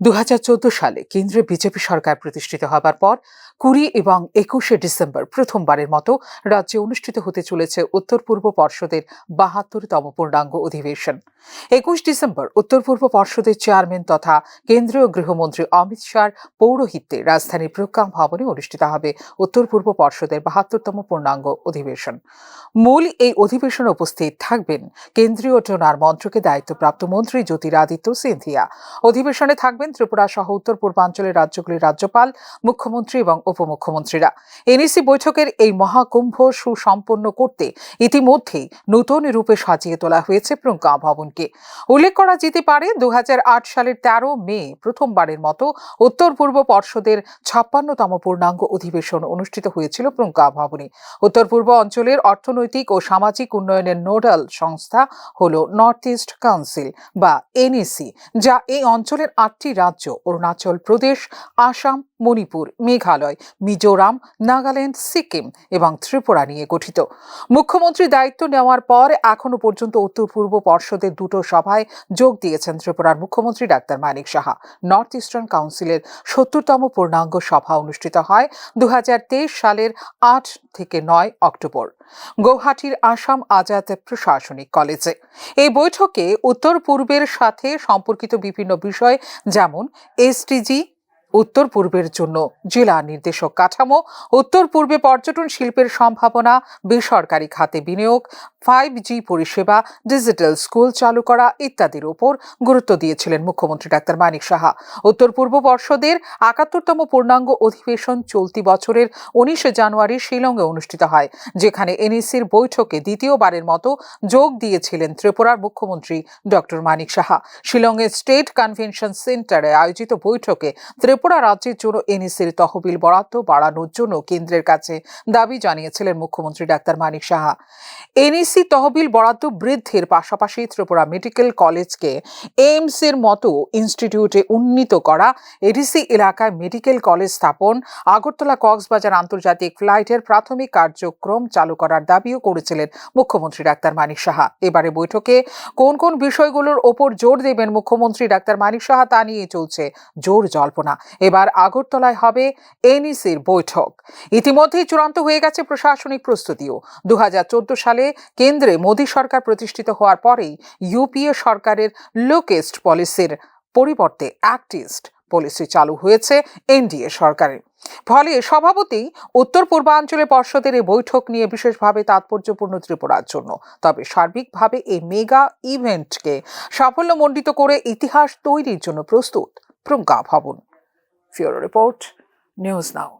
দু হাজার চৌদ্দ সালে কেন্দ্রে বিজেপি সরকার প্রতিষ্ঠিত হবার পর কুড়ি এবং একুশে ডিসেম্বর প্রথমবারের মতো রাজ্যে অনুষ্ঠিত হতে চলেছে উত্তর পূর্ব পর্ষদের বাহাত্তরতম পূর্ণাঙ্গ অধিবেশন। একুশ ডিসেম্বর উত্তর পূর্ব পর্ষদের চেয়ারম্যান তথা কেন্দ্রীয় গৃহমন্ত্রী অমিত শাহর পৌরোহিত্যে রাজধানীর প্রজ্ঞা ভবনে অনুষ্ঠিত হবে উত্তর পূর্ব পর্ষদের বাহাত্তরতম পূর্ণাঙ্গ অধিবেশন। মূল এই অধিবেশনে উপস্থিত থাকবেন কেন্দ্রীয় ডোনার মন্ত্রকে দায়িত্বপ্রাপ্ত মন্ত্রী জ্যোতিরাদিত্য সিন্ধিয়া। অধিবেশনে থাকবেন ত্রিপুরা সহ উত্তর পূর্বাঞ্চলের রাজ্যগুলির রাজ্যপাল, মুখ্যমন্ত্রী এবং উপমুখ্যমন্ত্রীরা। এনইসি বৈঠকের এই মহাকুম্ভ সুসম্পন্ন করতে ইতিমধ্যেই নতুন রূপে সাজিয়ে তোলা হয়েছে প্রজ্ঞা ভবনকে। উল্লেখ করা যেতে পারে দু সালের তেরো মে প্রথমবারের মতো উত্তর পূর্ব পর্ষদের ছাপ্পান্নতম পূর্ণাঙ্গ অধিবেশন অনুষ্ঠিত হয়েছিল প্রজ্ঞা ভবনে। উত্তর পূর্ব অঞ্চলের অর্থনৈতিক ও সামাজিক উন্নয়নের নোডাল সংস্থা হল নর্থ ইস্ট কাউন্সিল বা এনইসি, যা এই অঞ্চলের আটটি রাজ্য, অরুণাচল প্রদেশ, আসাম, মণিপুর, মেঘালয়, মিজোরাম, নাগাল্যান্ড, সিকিম এবং ত্রিপুরা নিয়ে গঠিত। মুখ্যমন্ত্রী দায়িত্ব নেওয়ার পর এখনও পর্যন্ত উত্তর পূর্ব পর্ষদের দুটো সভায় যোগ দিয়েছেন ত্রিপুরার মুখ্যমন্ত্রী doctor Manik Saha. North eastern কাউন্সিলের সত্তরতম পূর্ণাঙ্গ সভা অনুষ্ঠিত হয় দু হাজার তেইশ সালের আট থেকে নয় অক্টোবর। গৌহাটির আসাম আজাদ প্রশাসনিক কলেজে। এই বৈঠকে উত্তর পূর্বের সাথে সম্পর্কিত বিভিন্ন বিষয় যেমন এসটিজি উত্তর পূর্বের জন্য জেলা নির্দেশক কাঠামো, উত্তর পূর্বে পর্যটন শিল্পের সম্ভাবনা, বেসরকারি খাতে বিনিয়োগ ফাইভ জি পরিষেবা, ডিজিটাল স্কুল চালু করা ইত্যাদির উপর গুরুত্ব দিয়েছিলেন মুখ্যমন্ত্রী ডাক্তার মানিক সাহা। উত্তর পূর্ব পর্ষদের একাত্তরতম পূর্ণাঙ্গ অধিবেশন চলতি বছরের উনিশে জানুয়ারি শিলংয়ে অনুষ্ঠিত হয়, যেখানে এনইসির বৈঠকে দ্বিতীয়বারের মতো যোগ দিয়েছিলেন ত্রিপুরার মুখ্যমন্ত্রী ডক্টর মানিক সাহা। শিলংয়ের স্টেট কনভেনশন সেন্টারে আয়োজিত বৈঠকে ত্রিপুরা রাজ্যের জন্য এনইসির তহবিল বরাদ্দ বাড়ানোর জন্য কেন্দ্রের কাছে দাবি জানিয়েছিলেন মুখ্যমন্ত্রী ডাক্তার মানিক সাহা। এনইসি তহবিল বরাদ্দ বৃদ্ধির পাশাপাশি ত্রিপুরা মেডিকেল কলেজকে এইমস এর মতো ইনস্টিটিউটে উন্নীত করা। এডিসি এলাকায় মেডিকেল কলেজ স্থাপন, আগরতলা কক্সবাজার আন্তর্জাতিক ফ্লাইটের প্রাথমিক কার্যক্রম চালু করার দাবিও করেছিলেন মুখ্যমন্ত্রী ডাক্তার মানিক সাহা। এবারে বৈঠকে কোন কোন বিষয়গুলোর ওপর জোর দেবেন মুখ্যমন্ত্রী ডাক্তার মানিক সাহা তা নিয়ে চলছে জোর জল্পনা। এবার আগরতলায় হবে এনইসির বৈঠক। ইতিমধ্যেই চূড়ান্ত হয়ে গেছে প্রশাসনিক প্রস্তুতিও। দু হাজার চোদ্দ সালে কেন্দ্রে মোদী সরকার প্রতিষ্ঠিত হওয়ার পরেই ইউপিএ সরকারের লোকেস্ট পলিসির পরিবর্তে অ্যাক্টিস্ট পলিসি চালু হয়েছে এনডিএ সরকারের। ফলে স্বভাবতই উত্তর পূর্বাঞ্চলে পর্ষদের এই বৈঠক নিয়ে বিশেষভাবে তাৎপর্যপূর্ণ ত্রিপুরার জন্য। তবে সার্বিকভাবে এই মেগা ইভেন্টকে সাফল্যমণ্ডিত করে ইতিহাস তৈরির জন্য প্রস্তুত। Pragya Bhavan. Bureau report, news now.